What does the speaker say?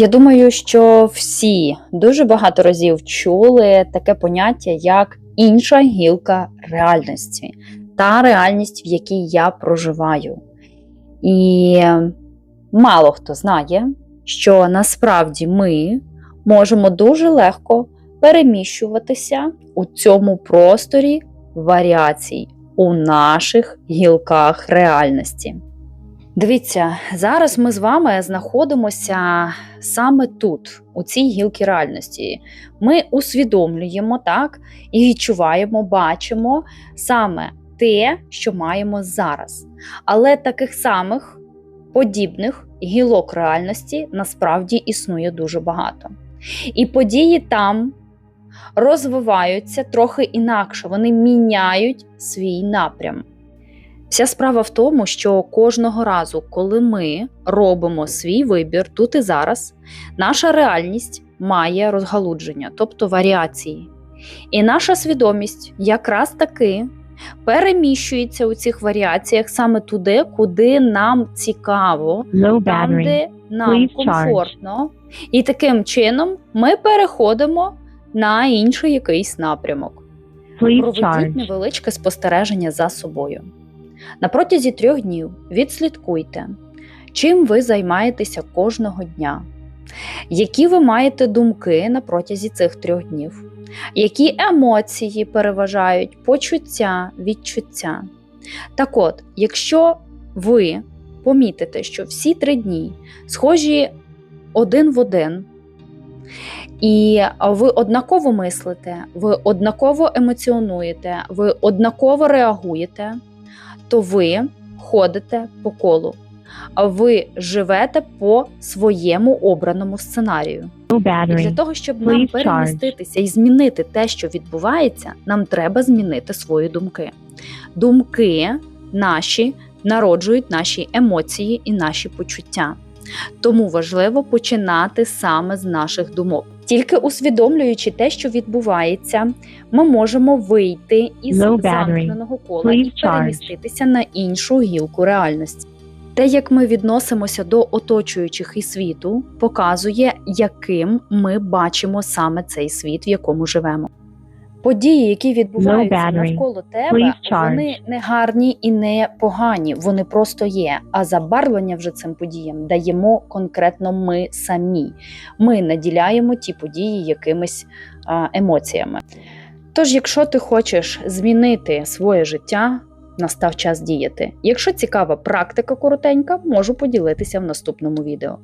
Я думаю, що всі дуже багато разів чули таке поняття, як інша гілка реальності, та реальність, в якій я проживаю. І мало хто знає, що насправді ми можемо дуже легко переміщуватися у цьому просторі варіацій у наших гілках реальності. Дивіться, зараз ми з вами знаходимося саме тут, у цій гілці реальності. Ми усвідомлюємо так і відчуваємо, бачимо саме те, що маємо зараз. Але таких самих подібних гілок реальності насправді існує дуже багато. І події там розвиваються трохи інакше, вони міняють свій напрям. Вся справа в тому, що кожного разу, коли ми робимо свій вибір тут і зараз, наша реальність має розгалудження, тобто варіації. І наша свідомість якраз таки переміщується у цих варіаціях саме туди, куди нам цікаво, там, де нам комфортно. І таким чином ми переходимо на інший якийсь напрямок. Please Проведіть charge. невеличке спостереження за собою. На протязі трьох днів відслідкуйте, чим ви займаєтеся кожного дня, які ви маєте думки на протязі цих трьох днів, які емоції переважають почуття, відчуття. Так от, якщо ви помітите, що всі три дні схожі один в один, і ви однаково мислите, ви однаково емоціонуєте, ви однаково реагуєте, то ви ходите по колу, а ви живете по своєму обраному сценарію. І для того, щоб нам переміститися і змінити те, що відбувається, нам треба змінити свої думки. Думки наші народжують наші емоції і наші почуття. Тому важливо починати саме з наших думок. Тільки усвідомлюючи те, що відбувається, ми можемо вийти із замкненого кола Please і charge. переміститися на іншу гілку реальності. Те, як ми відносимося до оточуючих і світу, показує, яким ми бачимо саме цей світ, в якому живемо. Події, які відбуваються навколо тебе, вони не гарні і не погані, вони просто є. А забарвлення вже цим подіям даємо конкретно ми самі. Ми наділяємо ті події якимись а, емоціями. Тож, якщо ти хочеш змінити своє життя, настав час діяти. Якщо цікава практика коротенька, можу поділитися в наступному відео.